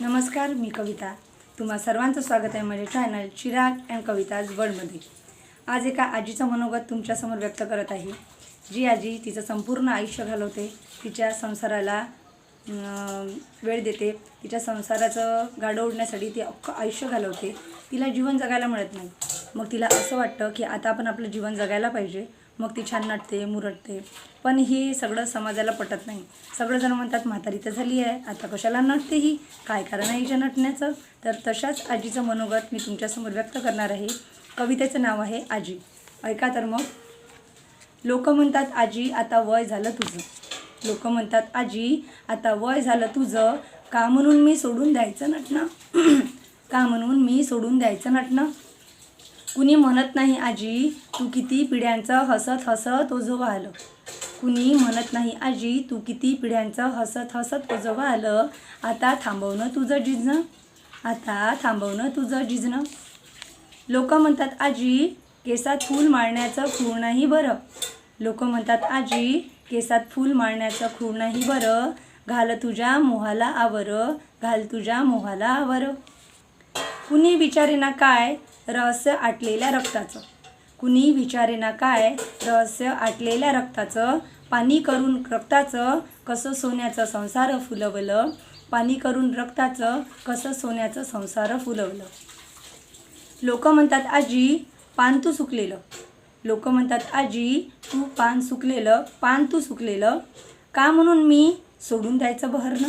नमस्कार मी कविता. तुम्हा सर्वांचं स्वागत आहे माझ्या चॅनल चिराग अँड कविताज वर्ल्डमध्ये आज एका आजीचं मनोगत तुमच्यासमोर व्यक्त करत आहे. जी आजी तिचं संपूर्ण आयुष्य घालवते तिच्या संसाराला वेळ देते तिच्या संसाराचं गाडं ओढण्यासाठी ती अख्खं आयुष्य घालवते. तिला जीवन जगायला मिळत नाही. मग तिला असं वाटतं की आता आपण आपलं जीवन जगायला पाहिजे. मग ती छान नटते मुरटते पण हे सगळं समाजाला पटत नाही. सगळेजण म्हणतात म्हातारी तर झाली आहे आता कशाला नटते ही? काय कारण आहे हिच्या नटण्याचं? तर तशाच आजीचं मनोगत मी तुमच्यासमोर व्यक्त करणार आहे. कवितेचं नाव आहे आजी. ऐका तर मग. लोक म्हणतात आजी आता वय झालं तुझं. लोक म्हणतात आजी आता वय झालं तुझं. का म्हणून मी सोडून द्यायचं नटणं? का म्हणून मी सोडून द्यायचं नटणं? कुणी म्हणत नाही आजी तू किती पिढ्यांचं हसत हसत ओझोबा आलं कुणी म्हणत नाही आजी तू किती पिढ्यांचं हसत हसत ओझोबा आलं आता थांबवणं तुझं जिजणं. आता थांबवणं तुझं जिजणं. लोक म्हणतात आजी केसात फूल मारण्याचं खूळ नाही बरं. लोक म्हणतात आजी केसात फूल मारण्याचं खूळ नाही बरं. घाल तुझ्या मोहाला आवर घाल तुझ्या मोहाला आवर. कुणी विचारेना काय रहस्य आटलेल्या रक्ताचं. कुणी विचारेना काय रहस्य आटलेल्या रक्ताचं पाणी करून रक्ताचं कसं सोन्याचं संसार फुलवलं पाणी करून रक्ताचं कसं सोन्याचं संसार फुलवलं. लोक म्हणतात आजी पान तू सुकलेलं. लोक म्हणतात आजी तू पान सुकलेलं पान तू सुकलेलं. का म्हणून मी सोडून द्यायचं बहरणं?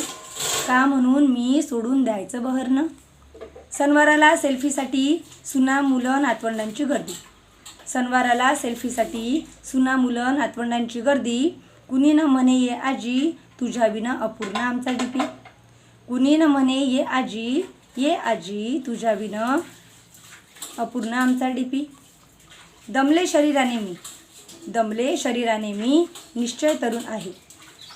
का म्हणून मी सोडून द्यायचं बहरणं? सणवाराला सेल्फीसाठी सुना मुलं नातवंडांची गर्दी. सणवाराला सेल्फीसाठी सुना मुलं नातवंडांची गर्दी. कुणी न म्हणे ये आजी तुझ्या विना अपूर्ण आमचा डीपी. कुणी न म्हणे ये आजी ये आजी तुझ्या विना अपूर्ण आमचा डीपी. दमले शरीराने मी. दमले शरीराने मी निश्चय तरुण आहे.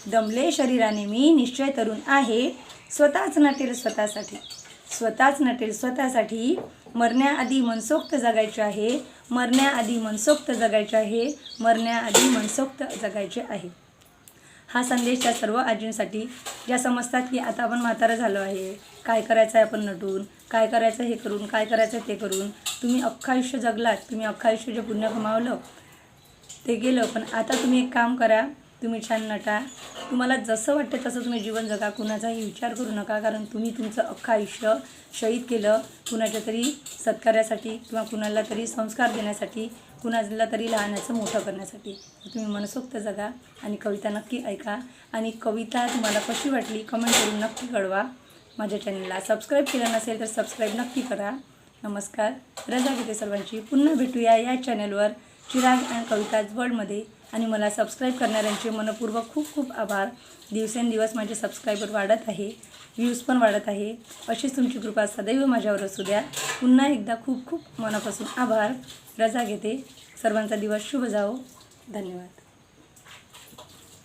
दमले शरीराने मी निश्चय तरुण आहे. स्वतःच नटेल स्वतःसाठी. स्वतःच नटेल स्वतःसाठी मरण्याआधी मनसोक्त जगायचे आहे मरण्याआधी मनसोक्त जगायचे आहे मरण्याआधी मनसोक्त जगायचे आहे. हा संदेश त्या सर्व आजींसाठी ज्या समजतात की आता आपण म्हातारं झालो आहे काय करायचं आहे आपण नटून काय करायचं हे करून काय करायचं ते करून तुम्ही अख्खं आयुष्य जगलात तुम्ही अख्खं आयुष्य जे पुण्य कमावलं ते गेलं पण आता तुम्ही एक काम करा तुम्ही छान नटा. तुम्हाला जसं वाटतं तसं तुम्ही जीवन जगा. कुणाचाही विचार करू नका कारण तुम्ही तुमचं अख्खं आयुष्य शहीद केलं. कुणाच्या तरी सत्कार्यासाठी किंवा कुणाला तरी संस्कार देण्यासाठी कुणाला तरी लहानाचं मोठं करण्यासाठी. तुम्ही मनसोक्त जगा आणि कविता नक्की ऐका. आणि कविता तुम्हाला कशी वाटली कमेंट करून नक्की कळवा. माझ्या चॅनलला सबस्क्राईब केलं नसेल तर सबस्क्राईब नक्की करा. नमस्कार. रजा घेते सर्वांची पुन्हा भेटूया या चॅनलवर चिराग अँड कविताज वर्ल्डमध्ये आणि मला सबस्क्राईब करणाऱ्यांचे मनपूर्वक खूप खूप आभार. दिवसेंदिवस माझे सबस्क्रायबर वाढत आहे व्ह्यूज पण वाढत आहे. अशीच तुमची कृपा सदैव माझ्यावर असू द्या. पुन्हा एकदा खूप खूप मनापासून आभार. रजा घेते. सर्वांचा दिवस शुभ जाओ धन्यवाद.